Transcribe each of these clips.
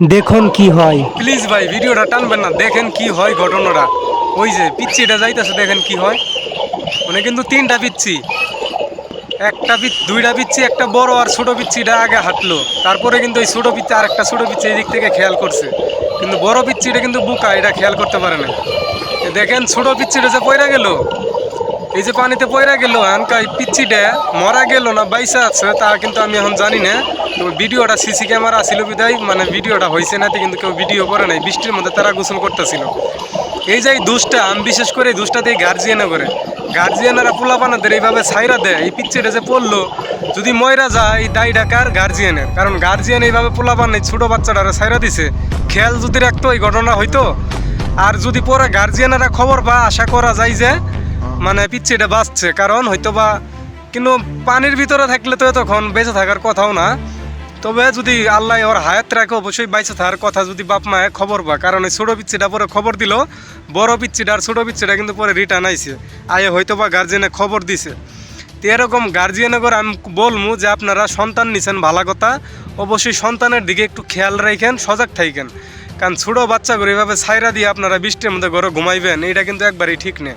দেখুন কি হয়। প্লিজ ভাই, ভিডিওটা টানবেন না, দেখেন কি হয় ঘটনাটা। ওই যে পিচ্ছিটা যাইতেছে, দেখেন কি হয়। মানে কিন্তু তিনটা পিচ্ছি একটা দুইটা পিচ্ছি একটা বড় আর ছোট পিচ্ছিটা আগে হাঁটলো। তারপরে কিন্তু ওই ছোটো পিচ্ছি আর একটা ছোটো পিচ্ছি দিক থেকে খেয়াল করছে। কিন্তু বড় পিচ্ছিটা কিন্তু বুকা, এটা খেয়াল করতে পারে না দেখেন ছোটো পিচ্ছিটা যে পয়রা গেল এই যে পানিতে পয়রা গেল, আনকা এই পিচ্ছিটা মরা গেল না, বাইসা আছে তা কিন্তু আমি এখন জানি না। তো ভিডিওটা সিসি ক্যামেরা ছিল বিদায় মানে ভিডিওটা হয়েছে না, কিন্তু কেউ ভিডিও করে নাই, বৃষ্টির মধ্যে তারা গোসল করতেছিল। এই যে দুষ্টা, আমি বিশেষ করে এই দিয়ে গার্জিয়ানে করে। গার্জিয়ানেরা পোলাপানাদের এইভাবে ছাইরা দেয়, এই পিচ্ছিটা যে পড়ল, যদি ময়রা যায়, এই দায় ডাকার গার্জিয়ানের কারণ গার্জিয়ান এইভাবে পোলাপান নেই ছোটো বাচ্চাটারে ছাইরা দিছে। খেয়াল যদি রাখতো, এই ঘটনা হইতো। আর যদি পরে গার্জিয়ানেরা খবর পা আশা করা যায় যে মানে পিচ্ছিটা বাঁচছে, কারণ হয়তো বা কিন্তু পানির ভিতরে থাকলে তো তখন বেঁচে থাকার কথাও না। তবে যদি আল্লাহ ওর হায়াত রাখে, অবশ্যই বাইচে থাকার কথা যদি বাপ মায়ে খবর পা কারণ এই ছোটো পিচ্ছিটা পরে খবর দিল, বড় পিচ্ছিটা আর ছোটো পিচ্ছিটা কিন্তু পরে রিটার্ন আইছে। আয়ে হয়তো বা গার্জেনে খবর দিছে। তো এরকম গার্জিয়ানে করে আমি বলমু যে আপনারা সন্তান নিছেন ভালো কথা, অবশ্যই সন্তানের দিকে একটু খেয়াল রাখেন সজাগ থাকেন কারণ ছোটো বাচ্চাগুলো এভাবে ছাইরা দিয়ে আপনারা বৃষ্টির মধ্যে ঘরে ঘুমাইবেন, এটা কিন্তু একবারই ঠিক নেই।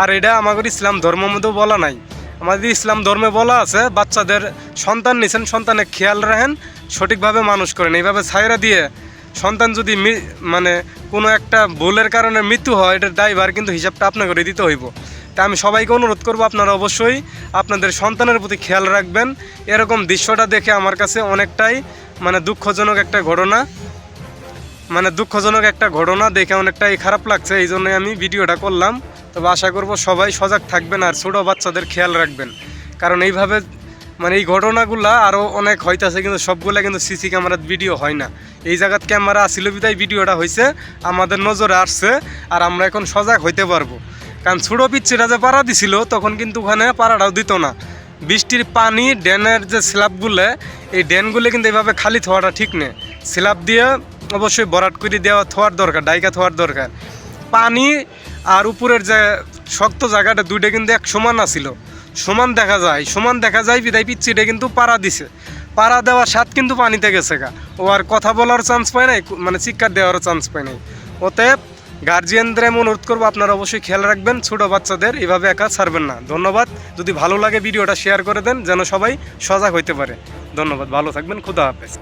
আর এটা আমাদের ইসলাম ধর্মের মধ্যেও বলা নাই। আমাদের ইসলাম ধর্মে বলা আছে, বাচ্চাদের সন্তান নিছেন, সন্তানের খেয়াল রাখেন, সঠিকভাবে মানুষ করেন। এইভাবে ছাইরা দিয়ে সন্তান যদি মানে কোনো একটা ভুলের কারণে মৃত্যু হয়, এটার ড্রাইভার কিন্তু হিসাবটা আপনাকে দিতে হইব। তা আমি সবাইকে অনুরোধ করব, আপনারা অবশ্যই আপনাদের সন্তানের প্রতি খেয়াল রাখবেন। এরকম দৃশ্যটা দেখে আমার কাছে অনেকটাই মানে দুঃখজনক একটা ঘটনা। মানে দুঃখজনক একটা ঘটনা দেখে অনেকটাই খারাপ লাগছে, এই জন্যই আমি ভিডিওটা করলাম। তবে আশা করব সবাই সজাগ থাকবেন আর ছোটো বাচ্চাদের খেয়াল রাখবেন। কারণ এইভাবে মানে এই ঘটনাগুলা আরও অনেক হইতাছে, কিন্তু সবগুলা কিন্তু সিসি ক্যামেরার ভিডিও হয় না। এই জায়গার ক্যামেরা আসিল বিদায় ভিডিওটা হয়েছে আমাদের নজরে আসছে আর আমরা এখন সজাগ হইতে পারব। কারণ ছোটো পিচ্ছিটা যে পাড়া দিছিল, তখন কিন্তু ওখানে পাড়াটাও দিত না। বৃষ্টির পানি, ড্যানের যে স্ল্যাবগুলো, এই ড্যানগুলো কিন্তু এইভাবে খালি থোয়াটা ঠিক নেই। স্ল্যাব দিয়ে অবশ্যই বরাট করে দেওয়া থোয়ার দরকার, ডাইকা থোয়ার দরকার। পানি আর উপরের যে শক্ত জায়গাটা, দুইটা কিন্তু এক সমান আছিল। সমান দেখা যায়, সমান দেখা যায় বিদায় পিচ্ছিটা কিন্তু পাড়া দিছে। পাড়া দেওয়ার স্বাদ কিন্তু পানিতে গেছে গা। ও আর কথা বলার চান্স পায় নাই মানে চিৎকার দেওয়ারও চান্স পায় নাই। অতএব গার্জিয়ানদের আমি অনুরোধ করব, আপনারা অবশ্যই খেয়াল রাখবেন, ছোটো বাচ্চাদের এভাবে একা ছাড়বেন না। ধন্যবাদ। যদি ভালো লাগে ভিডিওটা শেয়ার করে দেন, যেন সবাই সজাগ হইতে পারে। ধন্যবাদ, ভালো থাকবেন, খুদা হাফেজ।